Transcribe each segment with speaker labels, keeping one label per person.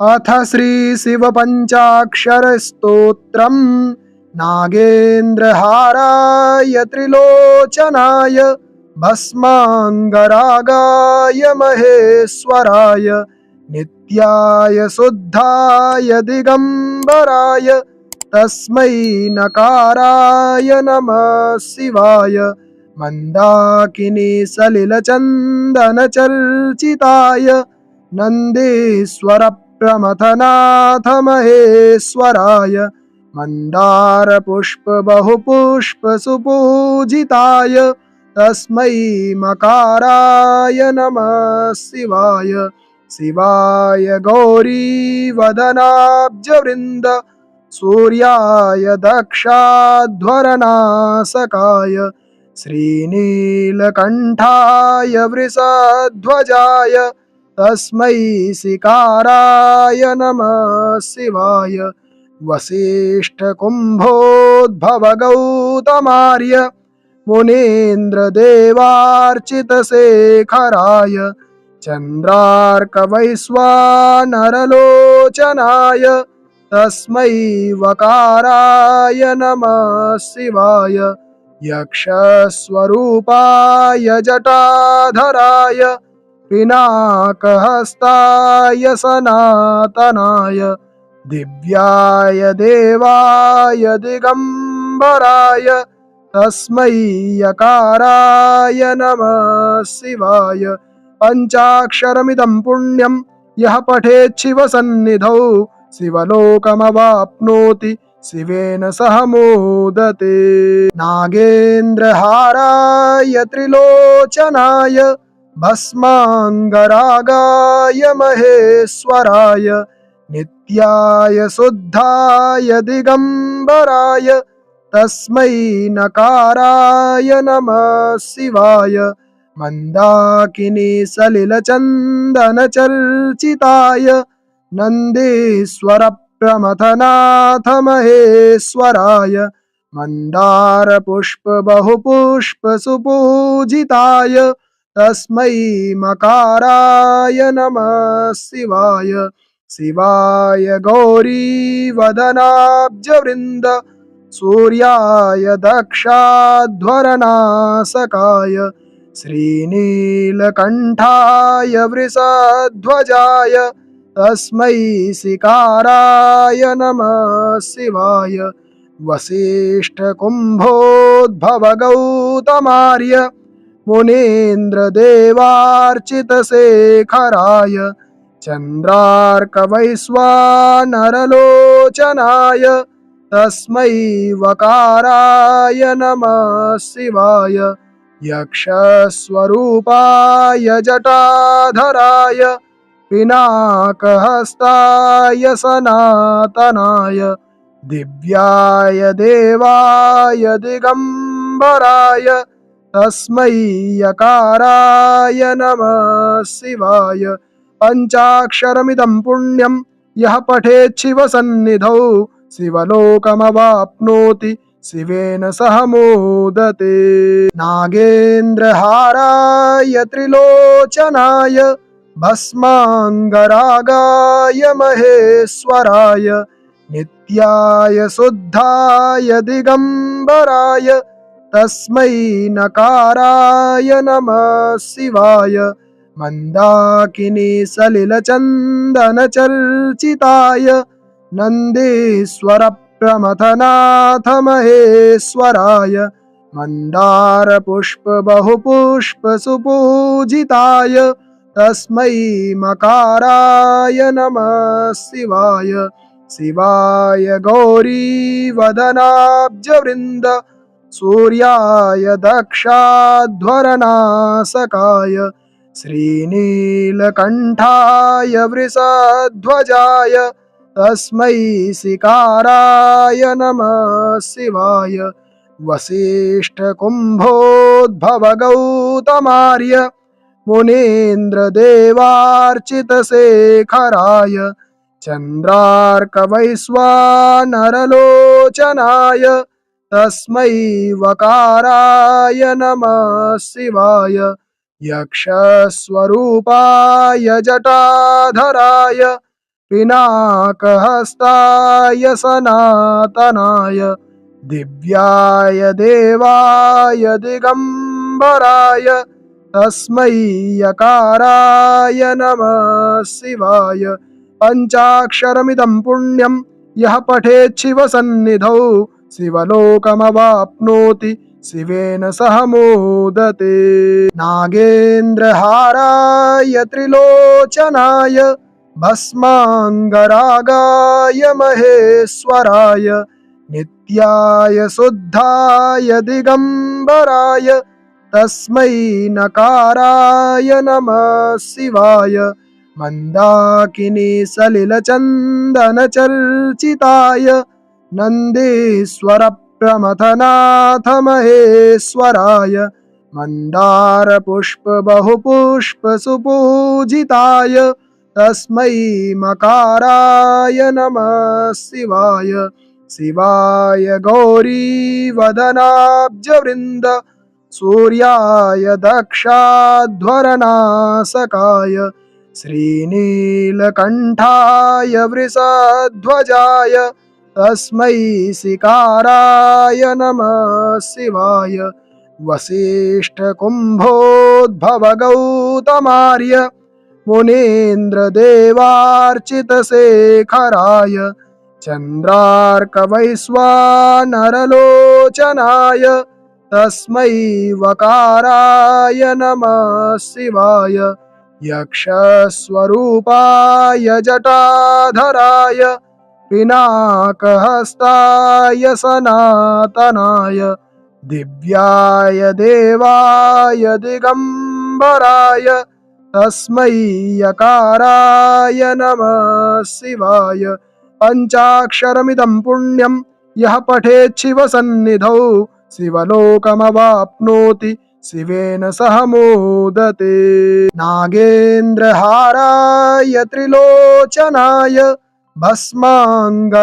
Speaker 1: अथ श्रीशिवपञ्चाक्षरस्तोत्रम् नागेन्द्रहाराय त्रिलोचनाय भस्माङ्गरागाय महेश्वराय नित्याय शुद्धाय दिगम्बराय तस्मै नकाराय नमः शिवाय मन्दाकिनी सलिलचन्दनचर्चिताय नन्दीश्वरप्रमथनाथ महेश्वराय मन्दारपुष्पबहुपुष्पसुपूजिताय तस्मै मकाराय नमः शिवाय। शिवाय गौरीवदनाब्जवृन्द सूर्याय दक्षाध्वरनासकाय श्रीनीलकण्ठाय वृषध्वजाय तस्मै शिकाराय नमः शिवाय वसिष्ठकुम्भोद्भवगौतमार्य मुनीन्द्रदेवार्चितशेखराय चन्द्रार्कवैश्वानरलोचनाय तस्मै वकाराय नमः शिवाय यक्षस्वरूपाय जटाधराय पिनाकहस्ताय सनातनाय दिव्याय देवाय दिगम्बराय तस्मै यकाराय नमः शिवाय। पञ्चाक्षरमिदं पुण्यं यः पठेच्छिवसन्निधौ शिवलोकमवाप्नोति शिवेन सह मोदते। नागेन्द्रहाराय त्रिलोचनाय भस्माङ्गरागाय महेश्वराय नित्याय शुद्धाय दिगम्बराय तस्मै नकाराय नमः शिवाय मन्दाकिनी सलिलचन्दनचर्चिताय नन्दीश्वरप्रमथनाथ महेश्वराय मन्दारपुष्पबहुपुष्पसुपूजिताय तस्मै मकाराय नमः शिवाय। शिवाय गौरीवदनाब्जवृन्द सूर्याय दक्षाध्वरनासकाय श्रीनीलकण्ठाय वृषध्वजाय तस्मै शिकाराय नमः शिवाय। वसिष्ठकुम्भोद्भवगौतमार्य मुनीन्द्रदेवार्चितशेखराय चन्द्रार्कवैश्वानरलोचनाय तस्मै वकाराय नमः शिवाय यक्षस्वरूपाय जटाधराय पिनाकहस्ताय सनातनाय दिव्याय देवाय दिगम्बराय तस्मै यकाराय नमः शिवाय। पञ्चाक्षरमिदं पुण्यं यः पठेच्छिवसन्निधौ शिवलोकमवाप्नोति शिवेन सह मोदते। नागेन्द्रहाराय त्रिलोचनाय भस्माङ्गरागाय महेश्वराय नित्याय शुद्धाय दिगम्बराय तस्मै नकाराय नमः शिवाय। मन्दाकिनी सलिलचन्दनचर्चिताय। नन्दीश्वरप्रमथनाथ महेश्वराय मन्दारपुष्पबहुपुष्पसुपूजिताय। तस्मै मकाराय नमः शिवाय। शिवाय गौरीवदनाब्जवृन्द सूर्याय दक्षाध्वरनासकाय श्रीनीलकण्ठाय वृषध्वजाय तस्मै शिकाराय नमः शिवाय। वसिष्ठकुम्भोद्भवगौतमार्य मुनीन्द्रदेवार्चितशेखराय चन्द्रार्कवैश्वानरलोचनाय तस्मै वकाराय नमः शिवाय। यक्षस्वरूपाय जटाधराय, पिनाकहस्ताय सनातनाय, दिव्याय देवाय दिगम्बराय, तस्मै यकाराय नमः शिवाय। पञ्चाक्षरमिदं पुण्यं, यः पठेच्छिवसन्निधौ शिवलोकमवाप्नोति शिवेन सह मोदते। नागेन्द्रहाराय त्रिलोचनाय भस्माङ्गरागाय महेश्वराय नित्याय शुद्धाय दिगम्बराय तस्मै नकाराय नमः शिवाय। मन्दाकिनी सलिलचन्दनचर्चिताय नन्दीश्वरप्रमथनाथ महेश्वराय मन्दारपुष्पबहुपुष्पसुपूजिताय तस्मै मकाराय नमः शिवाय। शिवाय गौरीवदनाब्जवृन्द सूर्याय दक्षाध्वरनासकाय श्रीनीलकण्ठाय वृषध्वजाय तस्मै सिकाराय नमः शिवाय। वसिष्ठकुम्भोद्भवगौतमार्य मुनीन्द्रदेवार्चितशेखराय चन्द्रार्कवैश्वानरलोचनाय तस्मै वकाराय नमः शिवाय। यक्षस्वरूपाय जटाधराय पिनाकहस्ताय सनातनाय दिव्याय देवाय दिगम्बराय तस्मै यकाराय नमः शिवाय। पञ्चाक्षरमिदं पुण्यं यः पठेच्छिवसन्निधौ शिवलोकमवाप्नोति शिवेन सह मोदते। नागेन्द्रहाराय त्रिलोचनाय भस्माङ्गरागाय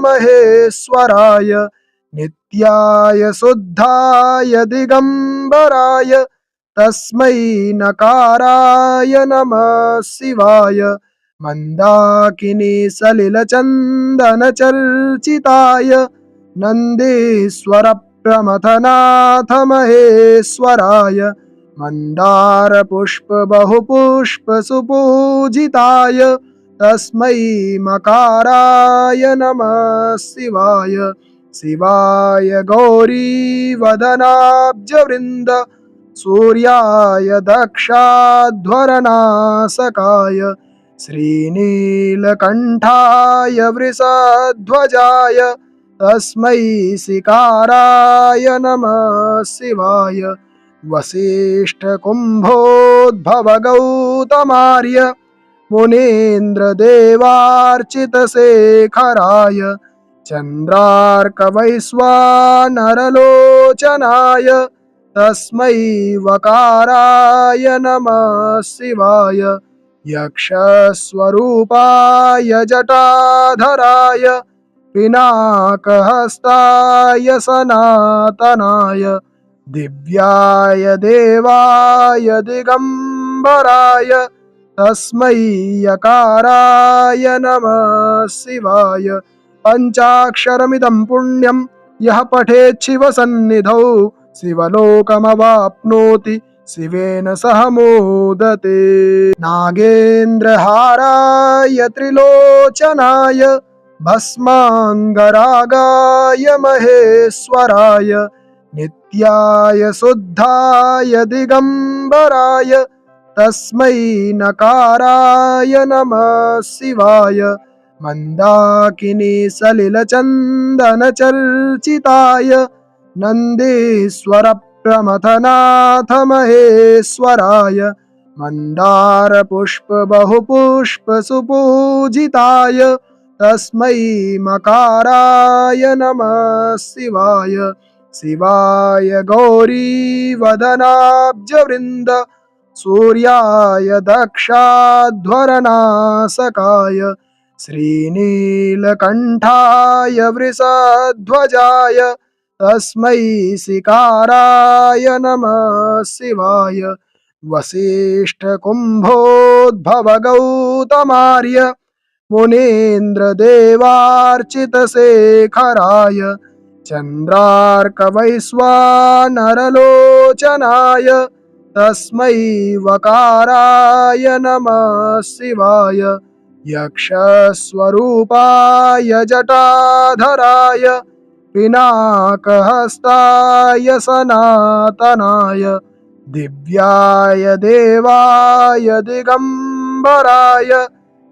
Speaker 1: महेश्वराय नित्याय शुद्धाय दिगम्बराय तस्मै नकाराय नमः शिवाय मन्दाकिनी सलिलचन्दनचर्चिताय नन्दीश्वरप्रमथनाथ महेश्वराय मन्दारपुष्पबहुपुष्पसुपूजिताय तस्मै मकाराय नमः शिवाय। शिवाय गौरीवदनाब्जवृन्द, सूर्याय दक्षाध्वरनासकाय श्रीनीलकण्ठाय वृषध्वजाय, तस्मै सिकाराय नमः शिवाय। वसिष्ठकुम्भोद्भवगौतमार्य मुनीन्द्रदेवार्चितशेखराय चन्द्रार्कवैश्वानरलोचनाय तस्मै वकाराय नमः शिवाय यक्षस्वरूपाय जटाधराय पिनाकहस्ताय सनातनाय दिव्याय देवाय दिगम्बराय तस्मै यकाराय नमः शिवाय। पञ्चाक्षरमिदं पुण्यं यः पठेच्छिवसन्निधौ शिवलोकमवाप्नोति शिवेन सह मोदते। नागेन्द्रहाराय त्रिलोचनाय भस्माङ्गरागाय महेश्वराय नित्याय शुद्धाय दिगम्बराय तस्मै नकाराय नमः शिवाय। मन्दाकिनी सलिलचन्दनचर्चिताय। नन्दीश्वरप्रमथनाथ महेश्वराय मन्दारपुष्पबहुपुष्पसुपूजिताय। तस्मै मकाराय नमः शिवाय। शिवाय गौरीवदनाब्जवृन्द सूर्याय दक्षाध्वरनासकाय श्रीनीलकण्ठाय वृषध्वजाय तस्मै सिकाराय नमः शिवाय। वसिष्ठ कुम्भोद्भव गौतमार्य मुनीन्द्रदेवार्चितशेखराय चन्द्रार्कवैश्वानरलोचनाय तस्मै वकाराय नमः शिवाय। यक्षस्वरूपाय जटाधराय, पिनाकहस्ताय सनातनाय, दिव्याय देवाय दिगम्बराय,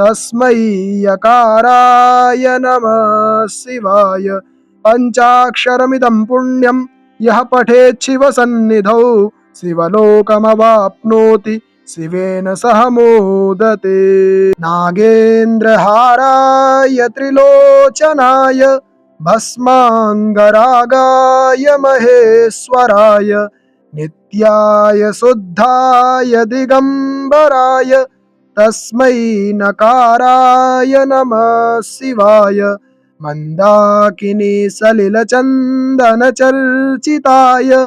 Speaker 1: तस्मै यकाराय नमः शिवाय। पञ्चाक्षरमिदं पुण्यं, यः पठेच्छिवसन्निधौ शिवलोकमवाप्नोति शिवेन सह मोदते। नागेन्द्रहाराय त्रिलोचनाय भस्माङ्गरागाय महेश्वराय नित्याय शुद्धाय दिगम्बराय तस्मै नकाराय नमः शिवाय। मन्दाकिनी सलिलचन्दनचर्चिताय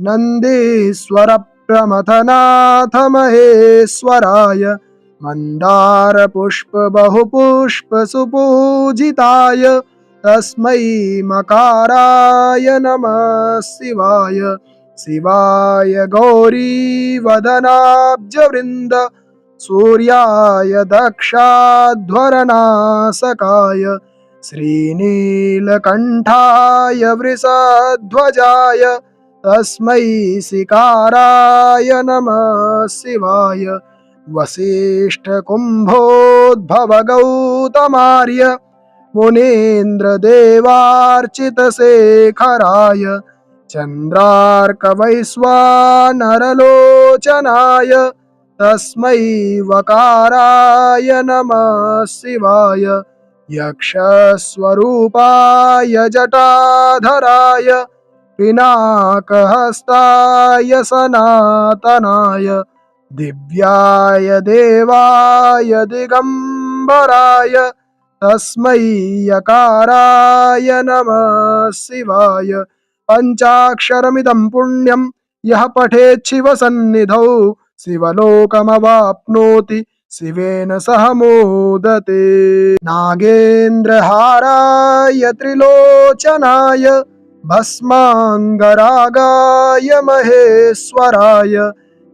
Speaker 1: नन्दीश्वरप्रमथनाथ महेश्वराय मन्दारपुष्पबहुपुष्पसुपूजिताय तस्मै मकाराय नमः शिवाय। शिवाय गौरीवदनाब्जवृन्द सूर्याय दक्षाध्वरनासकाय श्रीनीलकण्ठाय वृषध्वजाय तस्मै शिकाराय नमः शिवाय। वसिष्ठकुम्भोद्भव गौतमार्य मुनीन्द्रदेवार्चितशेखराय चन्द्रार्कवैश्वानरलोचनाय तस्मै वकाराय नमः शिवाय। यक्षस्वरूपाय जटाधराय पिनाकहस्ताय सनातनाय दिव्याय देवाय दिगम्बराय तस्मै यकाराय नमः शिवाय। पञ्चाक्षरमिदं पुण्यं यः पठेच्छिवसन्निधौ शिवलोकमवाप्नोति शिवेन सह मोदते। नागेन्द्रहाराय त्रिलोचनाय भस्माङ्गरागाय महेश्वराय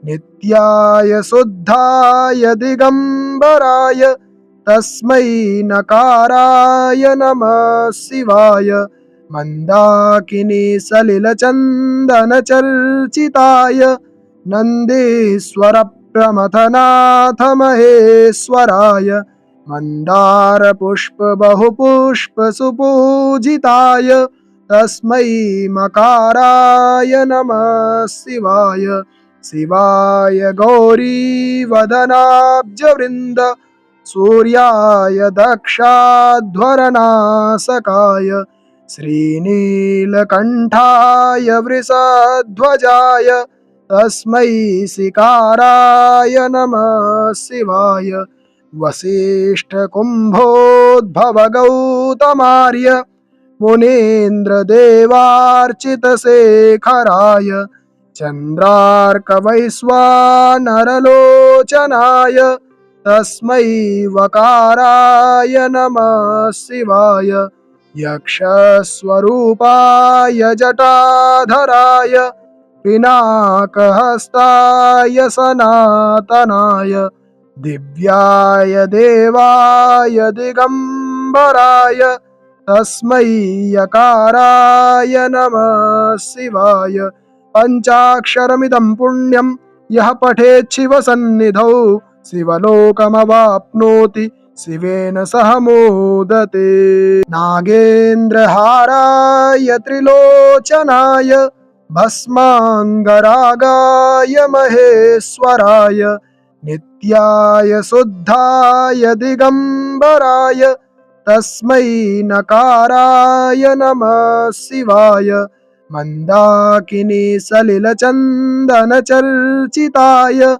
Speaker 1: नित्याय शुद्धाय दिगम्बराय तस्मै नकाराय नमः शिवाय मन्दाकिनी सलिलचन्दनचर्चिताय नन्दीश्वरप्रमथनाथ महेश्वराय मन्दारपुष्पबहुपुष्पसुपूजिताय तस्मै मकाराय नमः शिवाय। शिवाय गौरीवदनाब्जवृन्द सूर्याय दक्षाध्वरनासकाय श्रीनीलकण्ठाय वृषध्वजाय तस्मै शिकाराय नमः शिवाय। वसिष्ठकुम्भोद्भव गौतमार्य मुनीन्द्रदेवार्चितशेखराय चन्द्रार्कवैश्वानरलोचनाय तस्मै वकाराय नमः शिवाय यक्षस्वरूपाय जटाधराय पिनाकहस्ताय सनातनाय दिव्याय देवाय दिगम्बराय तस्मै यकाराय नमः शिवाय। पञ्चाक्षरमिदं पुण्यं यः पठेच्छिवसन्निधौ शिवलोकमवाप्नोति शिवेन सह मोदते। नागेन्द्रहाराय त्रिलोचनाय भस्माङ्गरागाय महेश्वराय नित्याय शुद्धाय दिगम्बराय तस्मै नकाराय नमः शिवाय। मन्दाकिनी सलिलचन्दनचर्चिताय।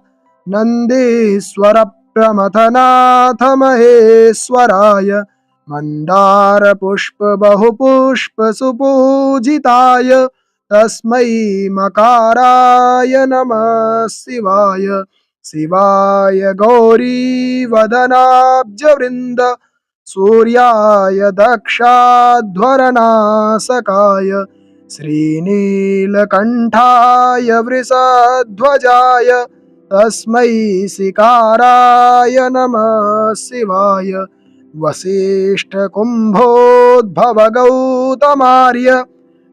Speaker 1: नन्दीश्वरप्रमथनाथ महेश्वराय मन्दारपुष्पबहुपुष्पसुपूजिताय तस्मै मकाराय नमः शिवाय। शिवाय गौरीवदनाब्जवृन्द। सूर्याय दक्षाध्वरनासकाय श्रीनीलकण्ठाय वृषध्वजाय तस्मै शिकाराय नमः शिवाय। वसिष्ठकुम्भोद्भवगौतमार्य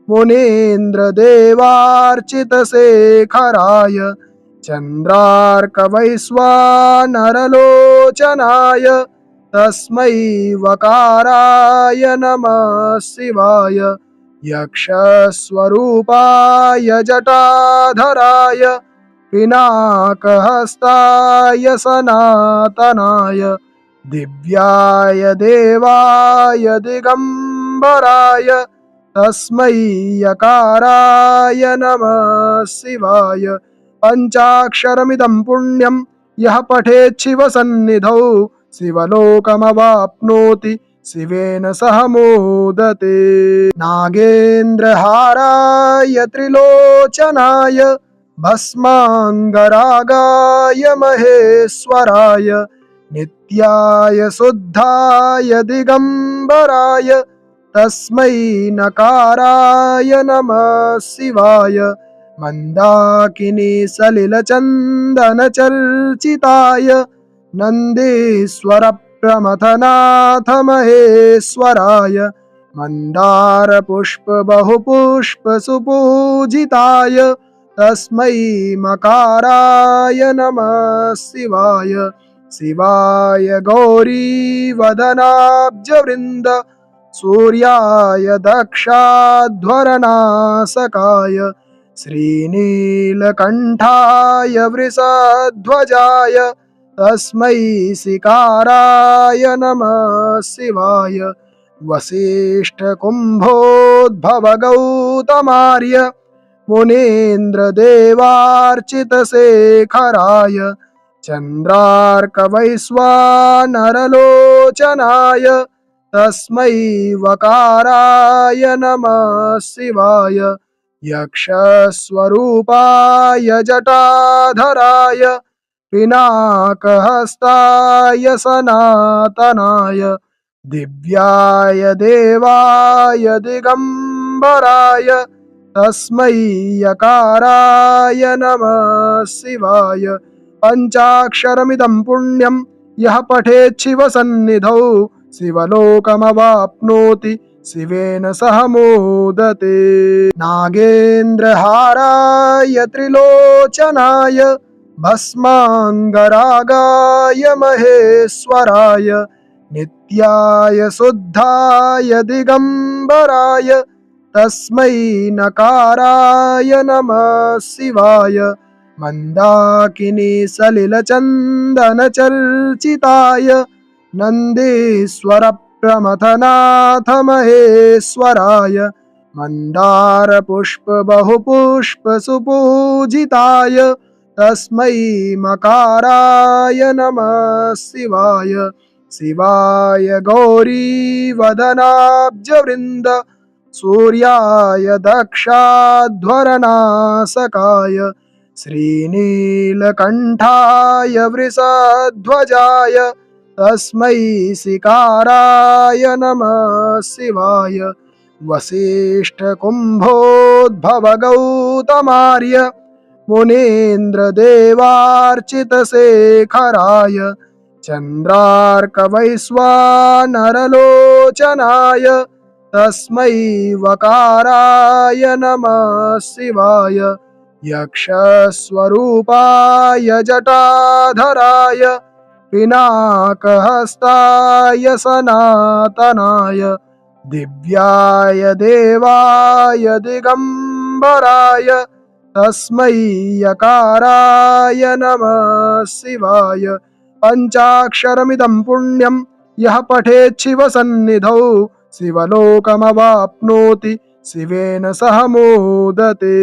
Speaker 1: मुनीन्द्रदेवार्चितशेखराय चन्द्रार्कवैश्वानरलोचनाय तस्मै वकाराय नमः शिवाय। यक्षस्वरूपाय जटाधराय, पिनाकहस्ताय सनातनाय, दिव्याय देवाय दिगम्बराय, तस्मै यकाराय नमः शिवाय। पञ्चाक्षरमिदं पुण्यं, यः पठेच्छिवसन्निधौ शिवलोकमवाप्नोति शिवेन सह मोदते। नागेन्द्रहाराय त्रिलोचनाय भस्माङ्गरागाय महेश्वराय नित्याय शुद्धाय दिगम्बराय तस्मै नकाराय नमः शिवाय। मन्दाकिनी सलिलचन्दनचर्चिताय नन्दीश्वरप्रमथनाथ महेश्वराय मन्दारपुष्पबहुपुष्पसुपूजिताय तस्मै मकाराय नमः शिवाय। शिवाय गौरीवदनाब्जवृन्द सूर्याय दक्षाध्वरनासकाय श्रीनीलकण्ठाय वृषध्वजाय तस्मै शिकाराय नमः शिवाय वसिष्ठकुम्भोद्भवगौतमार्य मुनीन्द्रदेवार्चितशेखराय चन्द्रार्कवैश्वानरलोचनाय तस्मै वकाराय नमः शिवाय यक्षस्वरूपाय जटाधराय पिनाकहस्ताय सनातनाय दिव्याय देवाय दिगम्बराय तस्मै यकाराय नमः शिवाय। पञ्चाक्षरमिदं पुण्यं यः पठेच्छिवसन्निधौ शिवलोकमवाप्नोति शिवेन सह मोदते। नागेन्द्रहाराय त्रिलोचनाय भस्माङ्गरागाय महेश्वराय नित्याय शुद्धाय दिगम्बराय तस्मै नकाराय नमः शिवाय मन्दाकिनी सलिलचन्दनचर्चिताय नन्दीश्वरप्रमथनाथ महेश्वराय मन्दारपुष्पबहुपुष्पसुपूजिताय तस्मै मकाराय नमः शिवाय। शिवाय गौरी गौरीवदनाब्जवृन्द, सूर्याय दक्षाध्वरनासकाय श्रीनीलकण्ठाय वृषध्वजाय, तस्मै शिकाराय नमः शिवाय। वसिष्ठकुम्भोद्भवगौतमार्य मुनीन्द्रदेवार्चितशेखराय चन्द्रार्कवैश्वानरलोचनाय तस्मै वकाराय नमः शिवाय यक्षस्वरूपाय जटाधराय पिनाकहस्ताय सनातनाय दिव्याय देवाय दिगम्बराय तस्मै यकाराय नमः शिवाय। पञ्चाक्षरमिदं पठे शिव सन्निध शिवलोकमवाप्नोति शिवेन सह मोदते।